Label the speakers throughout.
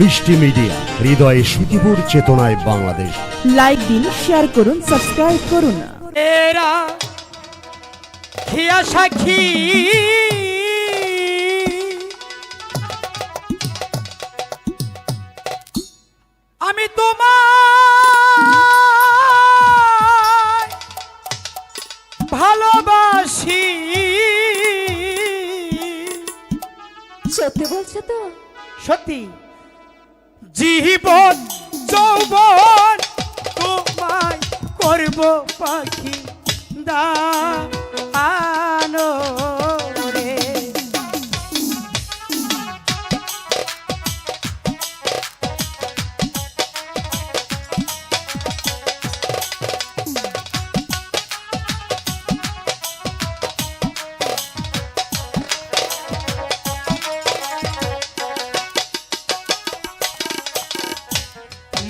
Speaker 1: মিষ্টি মিডিয়া হৃদয়ে সুখীপুর চেতনায় বাংলাদেশ।
Speaker 2: লাইক দিন শেয়ার করুন সাবস্ক্রাইব করুন।
Speaker 3: এরা খিয়া সাক্ষী। আমি তোমার ভালোবাসি।
Speaker 4: সত্যি বলছো তো?
Speaker 3: সত্যি। জীবন যৌবন তোমায় করব পাখি দা আনো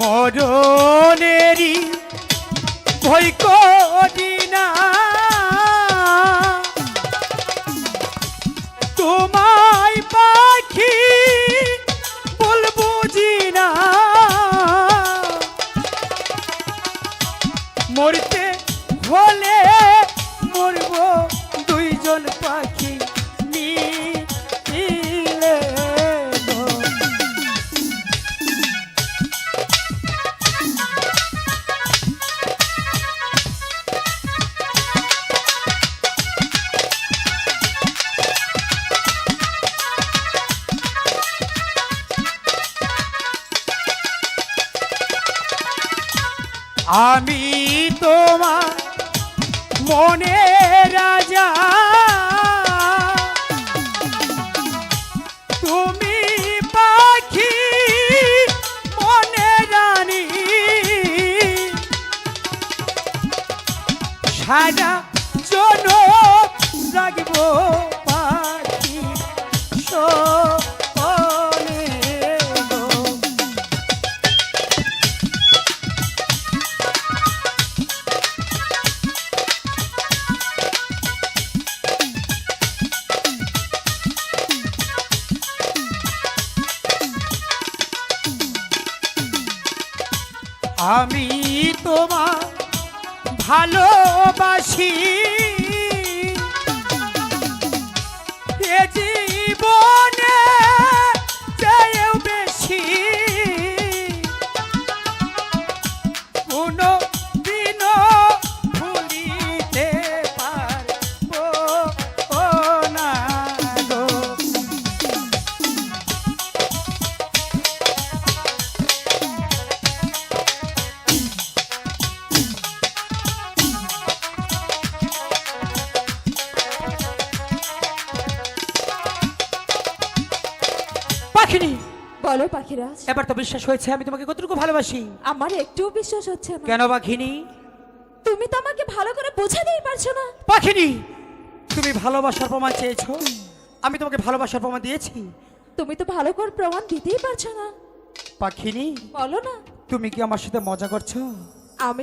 Speaker 3: মরণেরই ভয় করি না। তোমায় পাখি বলব জি না। মরতে হলে মরব দুইজন পাখি। আমি তোমার মনে রাজা। তুমি পাখি মনে রানী। সারা আমি তোমার ভালোবাসি। পাখিনি।
Speaker 4: বলো পাখিরাজ।
Speaker 3: এবার তো বিশ্বাস হয়েছে আমি তোমাকে কতটুকু ভালোবাসি।
Speaker 4: আমার একটুও বিশ্বাস হচ্ছে না।
Speaker 3: কেন পাখিনি?
Speaker 4: তুমি তো আমাকে ভালো করে বোঝাতেই পারছ না।
Speaker 3: পাখিনি! তুমি ভালোবাসার প্রমাণ চেয়েছো। আমি তোমাকে ভালোবাসার প্রমাণ দিয়েছি।
Speaker 4: তুমি তো ভালো করে প্রমাণ দিতেই পারছ না।
Speaker 3: পাখিনি?
Speaker 4: বলো না।
Speaker 3: তুমি কি আমার সাথে মজা করছ?